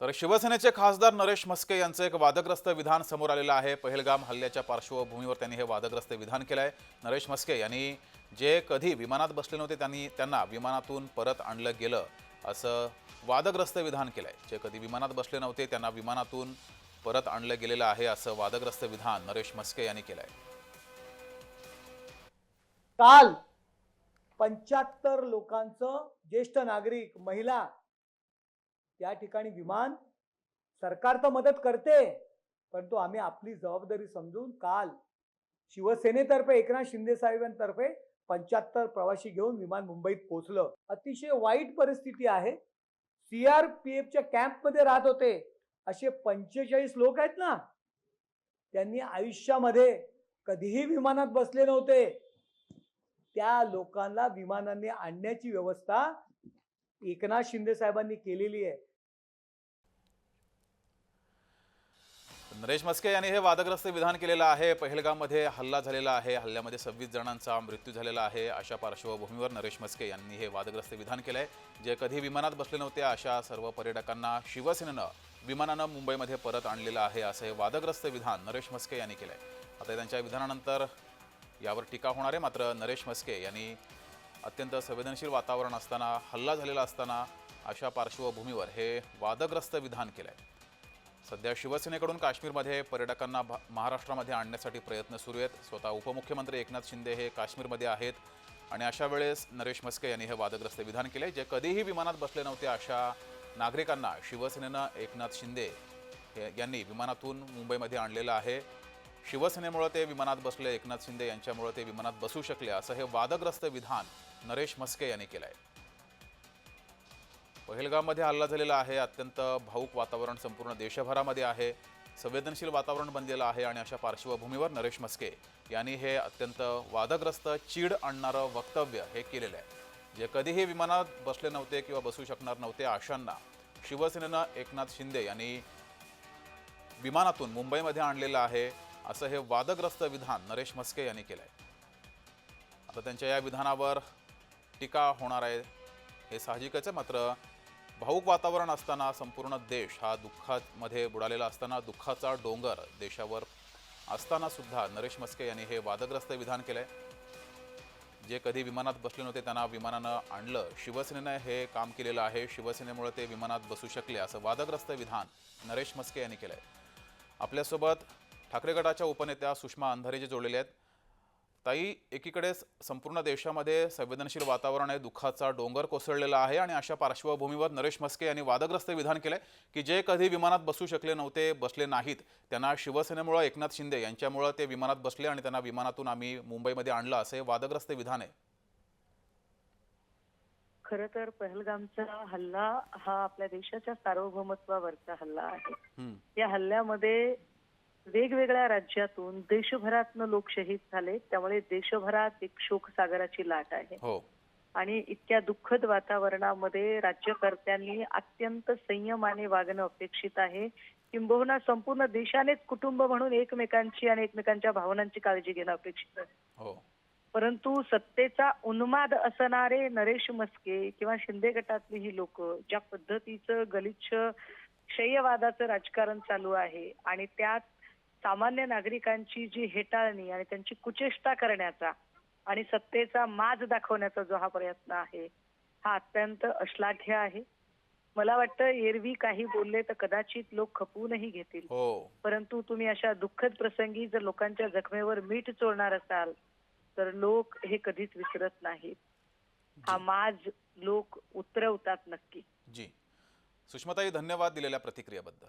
तर शिवसेनेचे खासदार नरेश म्हस्के यांचं एक वादग्रस्त विधान समोर आलेलं आहे. पहलगाम हल्ल्याच्या पार्श्वभूमीवर त्यांनी हे वादग्रस्त विधान केलं आहे नरेश म्हस्के यांनी जे कधी विमानात बसले नव्हते त्यांनी त्यांना विमानातून परत आणलं गेलं असं वादग्रस्त विधान केलं आहे जे कधी विमानात बसले नव्हते त्यांना विमानातून परत आणलं गेलेलं आहे असं वादग्रस्त विधान नरेश म्हस्के यांनी केलं आहे काल पंच्याहत्तर लोकांचं ज्येष्ठ नागरिक महिला त्या ठिकाणी विमान सरकार तर मदत करते परंतु आम्ही आपली जबाबदारी समजून काल शिवसेनेतर्फे एकनाथ शिंदे साहेबांतर्फे पंच्याहत्तर प्रवासी घेऊन विमान मुंबईत पोहोचलं. अतिशय वाईट परिस्थिती आहे. सीआरपीएफच्या कॅम्पमध्ये राहत होते. असे पंचेचाळीस लोक आहेत ना त्यांनी आयुष्यामध्ये कधीही विमानात बसले नव्हते. त्या लोकांना विमानाने आणण्याची व्यवस्था एकनाथ शिंदे साहेबांनी केलेली आहे. नरेश मस्के यांनी हे वादग्रस्त विधान केलेलं आहे. पहिलगावमध्ये हल्ला झालेला आहे. हल्ल्यामध्ये सव्वीस जणांचा मृत्यू झालेला आहे. अशा पार्श्वभूमीवर नरेश मस्के यांनी हे वादग्रस्त विधान केलं आहे जे कधी विमानात बसले नव्हते अशा सर्व पर्यटकांना शिवसेनेनं विमानानं मुंबईमध्ये परत आणलेलं आहे असं हे वादग्रस्त विधान नरेश मस्के यांनी केलं आहे आता त्यांच्या विधानानंतर यावर टीका होणार आहे. मात्र नरेश मस्के यांनी अत्यंत संवेदनशील वातावरण असताना हल्ला झालेला असताना अशा पार्श्वभूमीवर हे वादग्रस्त विधान केलं आहे सध्या शिवसेनेकडून काश्मीरमध्ये पर्यटकांना भा- महाराष्ट्रामध्ये आणण्यासाठी प्रयत्न सुरू आहेत. स्वतः उपमुख्यमंत्री एकनाथ शिंदे हे काश्मीरमध्ये आहेत आणि अशा वेळेस नरेश मस्के यांनी हे वादग्रस्त विधान केले जे कधीही विमानात बसले नव्हते अशा नागरिकांना शिवसेनेनं एकनाथ शिंदे हे- यांनी विमानातून मुंबईमध्ये आणलेलं आहे. शिवसेनेमुळे ते विमानात बसले एकनाथ शिंदे यांच्यामुळे ते विमानात बसू शकले असं हे वादग्रस्त विधान नरेश मस्के यांनी केलं आहे पहलगाममध्ये हल्ला झालेला आहे अत्यंत भाऊक वातावरण संपूर्ण देशभरामध्ये आहे संवेदनशील वातावरण बनलेलं आहे आणि अशा पार्श्वभूमीवर नरेश मस्के यांनी हे अत्यंत वादग्रस्त चीड आणणारं वक्तव्य हे केलेलं आहे. जे कधीही विमानात बसले नव्हते किंवा बसू शकणार नव्हते अशांना शिवसेनेनं एकनाथ शिंदे यांनी विमानातून मुंबईमध्ये आणलेलं आहे. असं हे वादग्रस्त विधान नरेश म्हस्के यांनी केलं आहे आता त्यांच्या या विधानावर टीका होणार आहे हे साहजिकच आहे मात्र भाऊक वातावरण असताना संपूर्ण देश हा दुःखामध्ये बुडालेला असताना दुःखाचा डोंगर देशावर असताना सुद्धा नरेश मस्के यांनी हे वादग्रस्त विधान केलंय. जे कधी विमानात बसले नव्हते त्यांना विमानानं आणलं. शिवसेनेनं हे काम केलेलं आहे शिवसेनेमुळे ते विमानात बसू शकले असं वादग्रस्त विधान नरेश मस्के यांनी केलंय. आपल्यासोबत ठाकरे गटाच्या उपनेत्या सुषमा अंधारे जे जोडलेले आहेत ताई एकीकडे संपूर्ण देशामध्ये संवेदनशील वातावरण आहे दुःखाचा डोंगर कोसळलेला आहे आणि अशा पार्श्वभूमीवर नरेश मस्के यांनी वादग्रस्त विधान केलंय की जे कधी विमानात बसू शकले नव्हते बसले नाहीत. त्यांना शिवसेनेमुळं एकनाथ शिंदे यांच्यामुळं ते विमानात बसले आणि त्यांना विमानातून आम्ही मुंबईमध्ये आणलं असं वादग्रस्त विधान आहे. खर तर पहलगामचा हल्ला हा आपल्या देशाच्या सार्वभौमत्वावरचा हल्ला आहे. या हल्ल्यामध्ये वेगवेगळ्या राज्यातून देशभरातनं लोक शहीद झाले. त्यामुळे देशभरात एक शोकसागराची लाट आहे. हो. आणि इतक्या दुःखद वातावरणामध्ये राज्यकर्त्यांनी अत्यंत संयमाने वागणं अपेक्षित आहे. किंबहुना संपूर्ण देशानेच कुटुंब म्हणून एकमेकांची आणि एकमेकांच्या भावनांची काळजी घेणं अपेक्षित आहे. हो. परंतु सत्तेचा उन्माद असणारे नरेश मस्के किंवा शिंदे गटातली ही लोक ज्या पद्धतीचं गलिच्छ क्षयवादाचं राजकारण चालू आहे आणि त्यात सामान्य नागरिकांची जी हेटाळणी आणि त्यांची कुचेष्टा करण्याचा आणि सत्तेचा माज दाखवण्याचा जो हा प्रयत्न आहे हा अत्यंत अश्लाघ्य आहे. मला वाटतं एरवी काही बोलले तर कदाचित लोक खपवूनही घेतील. हो. परंतु तुम्ही अशा दुःखद प्रसंगी जर लोकांच्या जखमेवर मीठ चोळणार असाल तर लोक हे कधीच विसरत नाहीत. हा माज लोक उतरवतात नक्की. जी. सुषमाताई धन्यवाद दिलेल्या प्रतिक्रियेबद्दल.